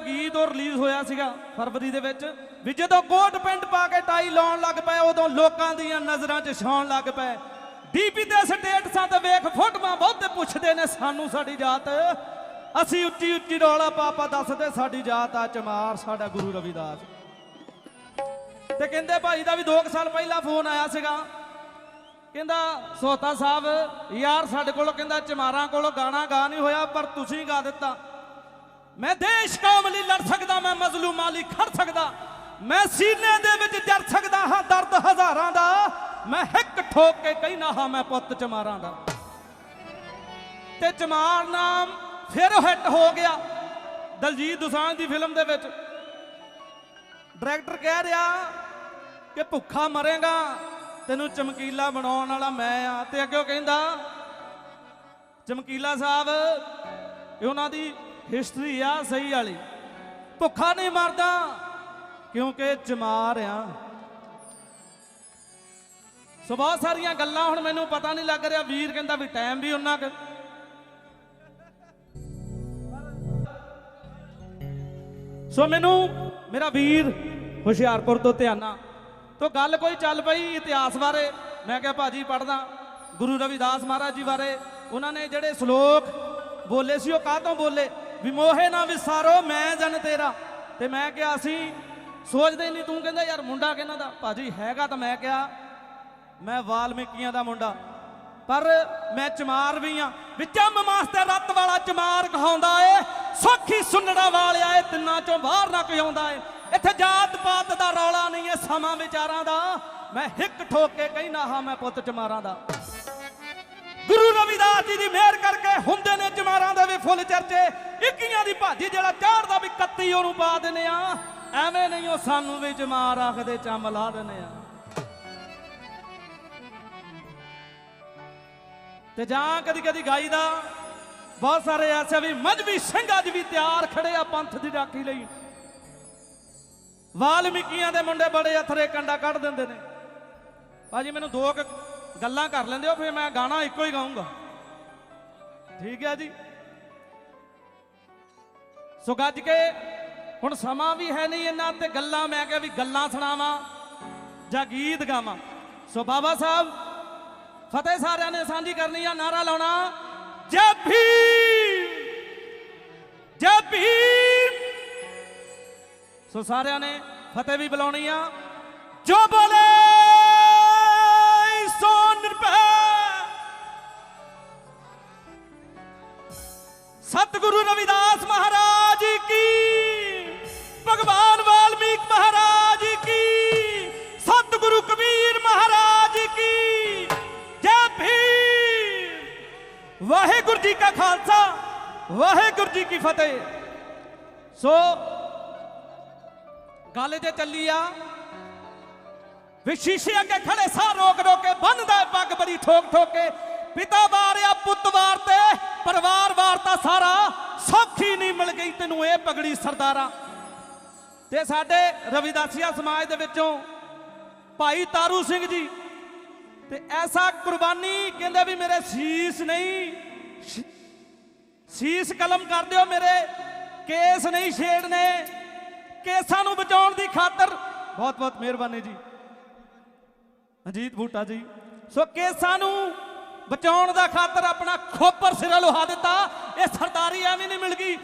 ਗੀਤ ਉਹ ਰਿਲੀਜ਼ ਹੋਇਆ ਸੀਗਾ ਫਰਵਰੀ ਦੇ ਵਿੱਚ, ਵੀ ਜਦੋਂ ਕੋਟ ਪੈਂਟ ਪਾ ਕੇ ਟਾਈ ਲਾਉਣ ਲੱਗ ਪਏ, ਉਦੋਂ ਲੋਕਾਂ ਦੀਆਂ ਨਜ਼ਰਾਂ 'ਚ ਛਾਉਣ ਲੱਗ ਪਏ। ਡੀਪੀ ਤੇ ਸਟੇਟਸਾਂ ਤੇ ਵੇਖ, ਫੋਟੋਆਂ ਬਹੁਤੇ ਪੁੱਛਦੇ ਨੇ, ਸਾਨੂੰ ਸਾਡੀ ਜਾਤ, ਅਸੀਂ ਉੱਚੀ ਉੱਚੀ ਰੌਲਾ ਪਾਪਾ ਦੱਸਦੇ, ਸਾਡੀ ਜਾਤ ਆ ਚਮਾਰ, ਸਾਡਾ ਗੁਰੂ ਰਵਿਦਾਸ। ਤੇ ਕਹਿੰਦੇ ਭਾਈ ਦਾ ਵੀ 2 ਸਾਲ ਪਹਿਲਾਂ ਫੋਨ ਆਇਆ ਸੀਗਾ। ਕਹਿੰਦਾ, ਸੋਤਾ ਸਾਹਿਬ, ਯਾਰ ਸਾਡੇ ਕੋਲ ਕਹਿੰਦਾ, ਚਮਾਰਾਂ ਕੋਲ ਗਾਣਾ ਗਾ ਨਹੀਂ ਹੋਇਆ, ਪਰ ਤੁਸੀਂ ਗਾ ਦਿੱਤਾ। ਮੈਂ ਦੇਸ਼ ਕੌਮ ਲਈ ਲੜ ਸਕਦਾ, ਮੈਂ ਮਜ਼ਲੂਮਾਂ ਲਈ ਖੜ ਸਕਦਾ। ਮੈਂ ਸੀਨੇ ਦੇ ਵਿੱਚ ਜਰ ਸਕਦਾ ਹਾਂ, ਦਰਦ ਹਜ਼ਾਰਾਂ ਦਾ। ਮੈਂ ਹਿੱਕ ਠੋਕ ਕੇ ਕਹਿਣਾ ਹਾਂ, ਮੈਂ ਪੁੱਤ ਚਮਾਰਾਂ ਦਾ। ਤੇ ਚਮਾਰ ਨਾਮ ਫਿਰ ਹਿੱਟ ਹੋ ਗਿਆ, ਦਲਜੀਤ ਦੋਸਾਂਝ ਦੀ ਫਿਲਮ ਦੇ ਵਿੱਚ। ਡਾਇਰੈਕਟਰ ਕਹਿ ਰਿਹਾ ਕਿ ਭੁੱਖਾ ਮਰੇਗਾ, ਤੈਨੂੰ ਚਮਕੀਲਾ ਬਣਾਉਣ ਵਾਲਾ ਮੈਂ ਆ। ਤੇ ਅੱਗੇ ਉਹ ਕਹਿੰਦਾ, ਚਮਕੀਲਾ ਸਾਹਿਬ, ਇਹ ਉਹਨਾਂ ਦੀ ਹਿਸਟਰੀ ਆ ਸਹੀ ਵਾਲੀ। ਭੁੱਖਾ ਨਹੀਂ ਮਰਦਾ, ਕਿਉਂਕਿ ਚਮਾਰ ਆ। ਸੋ ਬਹੁਤ ਸਾਰੀਆਂ ਗੱਲਾਂ ਹੁਣ ਮੈਨੂੰ ਪਤਾ ਨਹੀਂ ਲੱਗ ਰਿਹਾ, ਵੀਰ ਕਹਿੰਦਾ ਵੀ ਟਾਈਮ ਵੀ ਉਹਨਾਂ ਕੁ। ਸੋ ਮੈਨੂੰ ਮੇਰਾ ਵੀਰ ਹੁਸ਼ਿਆਰਪੁਰ ਤੋਂ ਧਿਆਨਾ। ਤੋਂ ਗੱਲ ਕੋਈ ਚੱਲ ਪਈ ਇਤਿਹਾਸ ਬਾਰੇ, ਮੈਂ ਕਿਹਾ ਭਾਜੀ ਪੜਦਾ ਗੁਰੂ ਰਵਿਦਾਸ ਮਹਾਰਾਜ ਜੀ ਬਾਰੇ। ਉਹਨਾਂ ਨੇ ਜਿਹੜੇ ਸ਼ਲੋਕ ਬੋਲੇ ਸੀ, ਉਹ ਕਾਹ ਤੋਂ ਬੋਲੇ? ਵੀ ਮੋਹੇ ਨਾ ਵਿਸਾਰੋ, ਮੈਂ ਜਨ ਤੇਰਾ। ਤੇ ਮੈਂ ਕਿਹਾ ਅਸੀਂ ਸੋਚਦੇ ਨਹੀਂ ਤੂੰ ਕਹਿੰਦਾ, ਯਾਰ ਮੁੰਡਾ ਕਿਹਨਾਂ ਦਾ? ਭਾਜੀ ਹੈਗਾ ਤਾਂ ਮੈਂ ਕਿਹਾ, ਮੈਂ ਵਾਲਮੀਕੀਆਂ ਦਾ ਮੁੰਡਾ। ਪਰ ਮੈਂ ਚਮਾਰ ਵੀ ਆ। ਵਿੱਚਮ ਮਾਸਟਰ ਰੱਤ ਵਾਲਾ ਚਮਾਰ ਕਹਾਉਂਦਾ ਏ, ਸੋਖੀ ਸੁੰਨੜਾ ਵਾਲਿਆ ਏ, ਤਿੰਨਾਂ ਚੋਂ ਬਾਹਰ ਨਾ ਕੋਈ ਆਉਂਦਾ ਏ। ਇੱਥੇ ਜਾਤ ਪਾਤ ਦਾ ਰੌਲਾ ਨਹੀਂ ਏ, ਸਮਾਂ ਵਿਚਾਰਾਂ ਦਾ। ਮੈਂ ਹਿੱਕ ਠੋਕ ਕੇ ਕਹਿਣਾ ਹਾਂ, ਮੈਂ ਪੁੱਤ ਚਮਾਰਾਂ ਦਾ। ਗੁਰੂ ਰਵਿਦਾਸ ਜੀ ਦੀ ਮਿਹਰ ਕਰਕੇ ਹੁੰਦੇ ਨੇ ਚਮਾਰਾਂ ਦੇ ਵੀ ਫੁੱਲ ਚਰਚੇ। ਇੱਕੀਆਂ ਦੀ ਭਾਜੀ ਜਿਹੜਾ ਚਾੜਦਾ ਵੀ 31 ਉਹਨੂੰ ਪਾ ਦਿੰਨੇ ਆ। ਐਵੇਂ ਨਹੀਂ ਉਹ ਸਾਨੂੰ ਵੀ ਚਮਾਰ ਆਖਦੇ ਚੰਮ ਲਾ ਦਿੰਨੇ ਆ। ਤੇ ਜਾਂ ਕਦੀ ਕਦੀ ਗਾਈਦਾ ਬਹੁਤ ਸਾਰੇ ਐਸੇ ਵੀ ਮਜਬੀ ਸਿੰਘ ਅੱਜ ਵੀ ਤਿਆਰ ਖੜੇ ਆ ਪੰਥ ਦੀ ਰਾਖੀ ਲਈ। ਵਾਲਮੀਕੀਆਂ ਦੇ ਮੁੰਡੇ ਬੜੇ ਅਥਰੇ ਕੰਡਾ ਕੱਢ ਦਿੰਦੇ ਨੇ। ਭਾਜੀ ਮੈਨੂੰ ਦੋ ਗੱਲਾਂ ਕਰ ਲੈਂਦੇ ਹੋ, ਫਿਰ ਮੈਂ ਗਾਣਾ ਇੱਕੋ ਹੀ ਗਾਉਂਗਾ ਠੀਕ ਹੈ ਜੀ? ਸੋ ਗੱਜ ਕੇ ਹੁਣ ਸਮਾਂ ਵੀ ਹੈ ਨਹੀਂ ਇੰਨਾ ਤੇ ਗੱਲਾਂ, ਮੈਂ ਕਿਹਾ ਵੀ ਗੱਲਾਂ ਸੁਣਾਵਾਂ ਜਾਂ ਗੀਤ ਗਾਵਾਂ। ਸੋ ਬਾਬਾ ਸਾਹਿਬ, ਫਤਿਹ ਸਾਰਿਆਂ ਨੇ ਸਾਂਝੀ ਕਰਨੀ ਆ, ਨਾਰਾ ਲਾਉਣਾ। ਜੈ ਭੀਮ ਜੈ ਭੀਮ। ਸੋ ਸਾਰਿਆਂ ਨੇ ਫਤਿਹ ਵੀ ਬੁਲਾਉਣੀ ਆ। ਜੋ ਬੋਲੇ ਜੀ ਕਾ ਖਾਲਸਾ, ਵਾਹਿਗੁਰੂ ਜੀ ਕੀ ਫਤਿਹ। ਸੋ, ਗੱਲ ਤੇ ਚੱਲੀ ਆ, ਵੀ ਸ਼ੀਸ਼ੇ ਅੱਗੇ ਖੜੇ ਸਾਹ ਰੋਕ ਰੋਕ ਕੇ ਬੰਨਦਾ ਪੱਗ ਬੜੀ ਠੋਕ ਠੋਕ ਕੇ। ਪਿਤਾ ਵਾਰਿਆ ਪੁੱਤ ਵਾਰ ਤੇ, ਪਰਿਵਾਰ ਵਾਰਤਾ ਸਾਰਾ ਸੌਖੀ ਨਹੀਂ ਮਿਲ ਗਈ ਤੈਨੂੰ ਇਹ ਪਗੜੀ ਸਰਦਾਰਾ। ਤੇ ਸਾਡੇ ਰਵਿਦਾਸੀਆ ਸਮਾਜ ਦੇ ਵਿੱਚੋਂ ਭਾਈ ਤਾਰੂ ਸਿੰਘ ਜੀ, ਤੇ ਐਸਾ ਕੁਰਬਾਨੀ ਕਹਿੰਦੇ ਵੀ ਮੇਰੇ ਸੀਸ ਨਹੀਂ। ਸੀਸ ਕਲਮ ਕਰ ਦਿਓ ਮੇਰੇ। ਕੇਸ ਨਹੀਂ ਛੇੜਨੇ। ਕੇਸਾਂ ਨੂੰ ਬਚਾਉਣ ਦੀ ਖਾਤਰ। ਬਹੁਤ ਬਹੁਤ ਮਿਹਰਬਾਨੀ ਜੀ। ਅਜੀਤ ਬੂਟਾ ਜੀ। ਸੋ ਕੇਸਾਂ ਨੂੰ ਬਚਾਉਣ ਦਾ ਖਾਤਰ ਆਪਣਾ ਖੋਪਰ ਸਿਰਾ ਲੁਹਾ ਦਿੱਤਾ। ਇਹ ਸਰਦਾਰੀ ਐਵੇਂ ਨਹੀਂ ਮਿਲ ਗਈ।